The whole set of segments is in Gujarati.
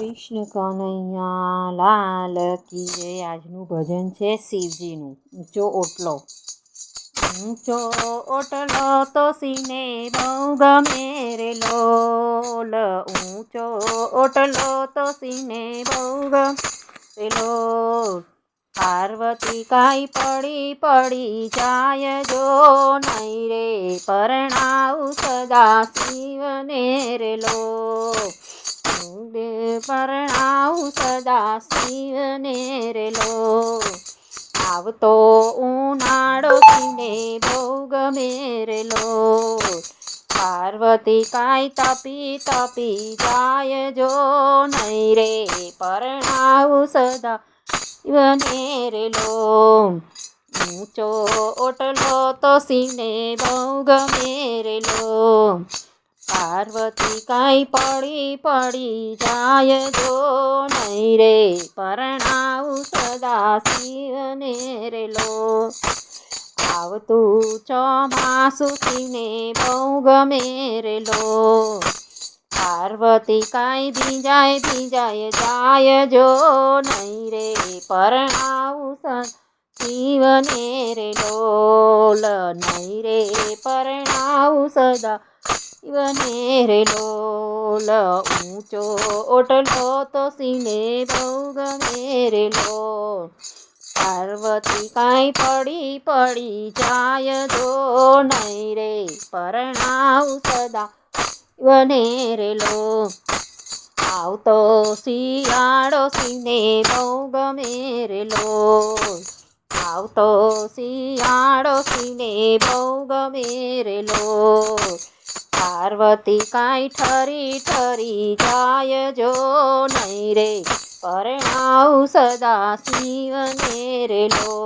કૃષ્ણ કનૈયા લાલ કી જય આજનું ભજન છે શિવજીનું. ઊંચો ઓટલો. ઊંચો ઓટલો તો સીને બહુ ગમે રે લોલ ઊંચો ઓટલો તો સીને બહુ ગમે રે લોલ પાર્વતી કાંઈ પડી પડી જાય જો નહીં રે. પરણાવું સદા શિવને રે લો. પરણાવું સદા શિવને રેલો. આવતો ઉનાળો પીને બહુ ગમે રેલો પાર્વતી કાંઈ તપી તપી જાય જો નહીં રે પરણાવું સદા શિવને રેલો. ઊંચો ઓટલો તો સિંહને બહુ ગમે રેલો પાર્વતી કાંઈ પડી પડી જાય જો નહીં રે. પરણાવું સદા શિવને રેલો આવતું ચોમાસું શિવને બહુ ગમે રેલો પાર્વતી કાંઈ ભીંજાય ભીંજાય જાય જો નહીં રે. પરણાવું સદા શિવને રે લોલ નહીં રે પરણાવું સદા શિવને રે લ ઊંચો ઓટલો તો સિને બહુ ગમે રેલો પાર્વતી કાંઈ પડી પડી જાય જો નહીં રે, પરણાવ સદા શિવને રે લો આવતો શિયાળો સિને બહુ ગમે રે લો આવતો શિયાળો સિને બહુ ગમે રેલો પાર્વતી કાંઈ ઠરી ઠરી જાય જો નહીં રે. પરણાવ સદા શિવને રેલો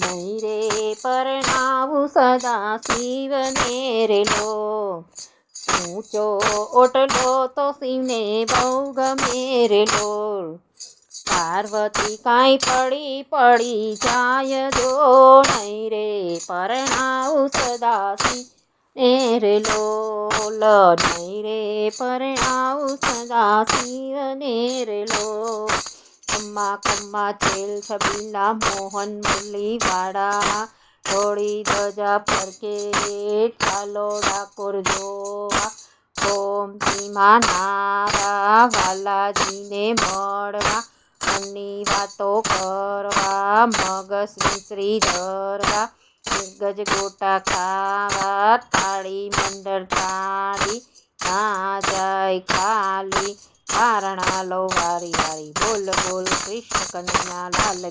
નહીં રે પરણાવ સદા શિવને રેલો ઊંચો ઓટલો તો શિવને બહુ ગમે રે લો પાર્વતી કાંઈ પડી પડી જાય જો નહીં રે પરણાવ સદાસી શિવ રે લોલ નહીં રે પરણાવ સદા શિવને રે લો કમ્મા કમ્મા તેલ છબીલા મોહન મુરલીવાળા થોડી ધજા ફરકે ચાલો ડાકોર જોવા ઓમ ધીમા નારા વાલાજીને મળવા. મનની વાતો કરવા મગજ શ્રી ધરવા ગજ ગોટા ખાવા થાળી મંડળ થાળી ના જાય ખાલી કારણા લો વારી વારી, બોલ બોલ કૃષ્ણ કન્યા લાલ